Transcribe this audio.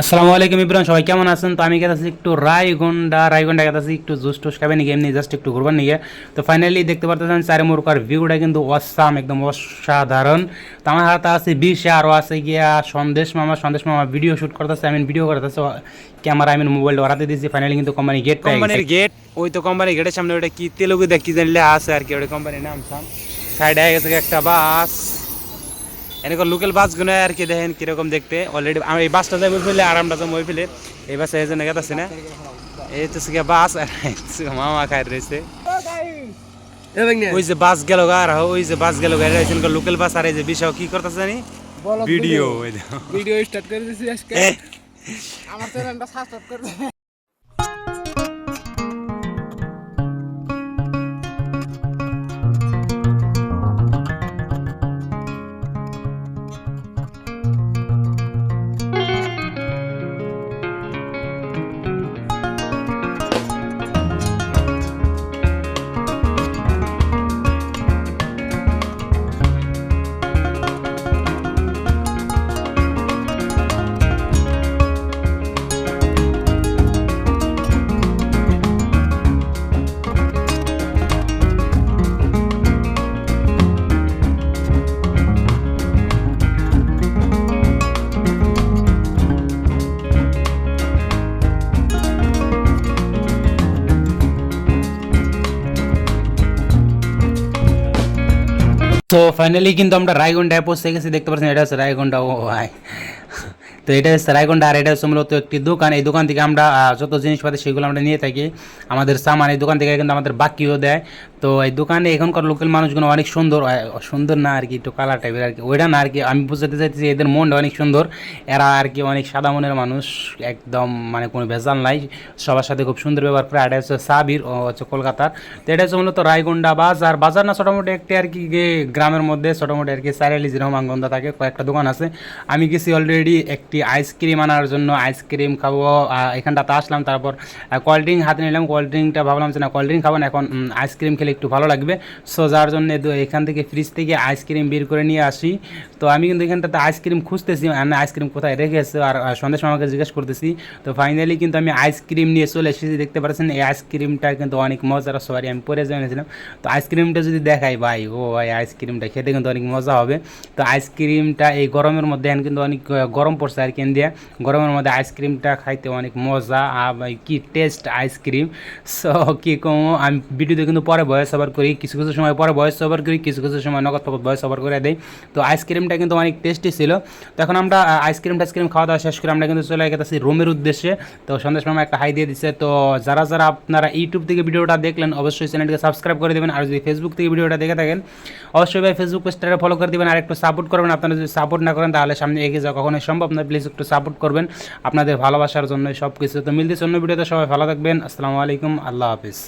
আসসালামু আলাইকুম ইব্রাহিম, সবাই কেমন আছেন? তো আমি গেছি একটু রায়গন্ডা রায়গন্ডা গেছি একটু জুস টুস খাবেন নাকি, এমনি জাস্ট একটু ঘুরবার নিয়ে তো ফাইনালি দেখতে পারতেছেন চারে মুরকার ভিউটা কিন্তু অসাম একদম অসাধারণ। তো আমার হাতে আছে বিশে আরও আছে গিয়া সন্দেশ মামা সন্দেশ মামা ভিডিও শ্যুট করতেছে আমি ভিডিও করতেছে ক্যামেরা আমি মোবাইল ওরাতে দিয়েছি ফাইনালি কিন্তু কোম্পানি গেট কোম্পানির গেট ওই তো কোম্পানি গেটের সামনে ওটা কি তেলুগু দেখ কি জানলে আছে আর কি, ওটা কোম্পানির নাম, সাম। সাইডে গেছে একটা বাস। এনেকো লোকাল বাসগুলো আর কি দেখেন কীরকম দেখতে। অলরেডি আমি এই বাসটা যাই বই ফেলে আরামটা যাই বই ফেলে এই বাসে এই জন্য গেতাছি না? এই তো সে বাস আর মামা খাই রয়েছে। ওই যে বাস গেল আর ওই যে বাস গেল গা রয়েছে লোকাল বাস আর এই যে বিষয় কি করতেছে জানি? ভিডিও ভিডিও স্টার্ট করে দিয়েছি আজকে। আমার চ্যানেলটা সাবস্ক্রাইব করে তো ফাইনালি কিন্তু আমরা রায়গন্ডায় পৌঁছে গেছি। দেখতে পাচ্ছেন এটা হচ্ছে রায়গন্ডা ও ভাই। তো এটা হচ্ছে রায়গন্ডা আর এটা হচ্ছে মূলত একটি দোকান। এই দোকান থেকে আমরা যত জিনিসপাতি সেগুলো আমরা নিয়ে থাকি, আমাদের সামান এই দোকান থেকে কিন্তু আমাদের বাকিও দেয়। তো এই দোকানে এখনকার লোকাল মানুষগুলো অনেক সুন্দর সুন্দর না আর কি, একটু কালার টাইপের আর কি, ওইটা না আর কি, আমি বুঝতে চাইছি এদের মনটা অনেক সুন্দর। এরা আর কি অনেক সাদা মনের মানুষ, একদম মানে কোনো ভেজাল নাই, সবার সাথে খুব সুন্দর ব্যবহার করে। এটা হচ্ছে সাবির হচ্ছে কলকাতার। তো এটা হচ্ছে মূলত রায়গন্ডা বাজার। বাজার না ছোটোমোটো একটি আর কি গ্রামের মধ্যে ছোটোমোটো আর কি সাইরালি রহমান গন্ধা থাকে, কয়েকটা দোকান আছে। আমি গেছি অলরেডি একটি আইসক্রিম আনার জন্য আইসক্রিম খাব এখানটাতে আসলাম তারপর কোল্ড ড্রিঙ্ক হাতে নিলাম কোল্ড ড্রিঙ্কটা ভাবলাম যে না কোল্ড ড্রিঙ্ক খাব না এখন আইসক্রিম খেলে একটু ভালো লাগবে। সো যার জন্য এখান থেকে ফ্রিজ থেকে আইসক্রিম বের করে নিয়ে আসি। তো আমি কিন্তু এখানটাতে আইসক্রিম খুঁজতেছি মানে আইসক্রিম কোথায় রেখে রেখেছে আর আহ, সন্দেশ আমাকে জিজ্ঞেস করতেছি। তো ফাইনালি কিন্তু আমি আইসক্রিম নিয়ে চলে এসেছি দেখতে পাচ্ছেন এই আইসক্রিমটা কিন্তু অনেক মজার সরি আমি পরে জেনেছিলাম তো আইসক্রিমটা যদি দেখাই ভাই ও ভাই আইসক্রিমটা খেতে কিন্তু অনেক মজা হবে। তো আইসক্রিমটা এই গরমের মধ্যে এখন কিন্তু অনেক গরম পড়ছে আর কি দিয়ে। গরমের মধ্যে আইসক্রিমটা খাইতে অনেক মজা আর কি টেস্ট আইসক্রিম। সো কি কম, আমি ভিডিওতে কিন্তু পরে ভয়েস ওভার করি, কিছু কিছু সময় পরে ভয়েস ওভার করি, কিছু কিছু সময় নগদ ফগদ ভয়েস ওভার করে দেয় তো আইসক্রিমটা কিন্তু অনেক টেস্টি ছিল। তো এখন আমরা আইসক্রিম টাইসক্রিম খাওয়া দাওয়া শেষ করে আমরা কিন্তু চলে গেছি রুমের উদ্দেশ্যে। তো সন্দেশ মামা একটা হাই দিয়ে দিচ্ছে তো যারা যারা আপনারা ইউটিউব থেকে ভিডিওটা দেখলেন, অবশ্যই চ্যানেলটিকে সাবস্ক্রাইব করে দেবেন। আর যদি ফেসবুক থেকে ভিডিওটা দেখে থাকেন, অবশ্যই ভাই ফেসবুক পেজটাকে ফলো করে দেবেন। আর একটু সাপোর্ট করবেন। আপনারা যদি সাপোর্ট না করেন, তাহলে সামনে এগিয়ে যাওয়া কখনোই সম্ভব না। প্লিজ একটু সাপোর্ট করবেন আপনাদের ভালোবাসার জন্য সব কিছু তো মিলতেছে অন্য ভিডিওতে, সবাই ভালো থাকবেন। আসসালামু আলাইকুম, আল্লাহ হাফিজ।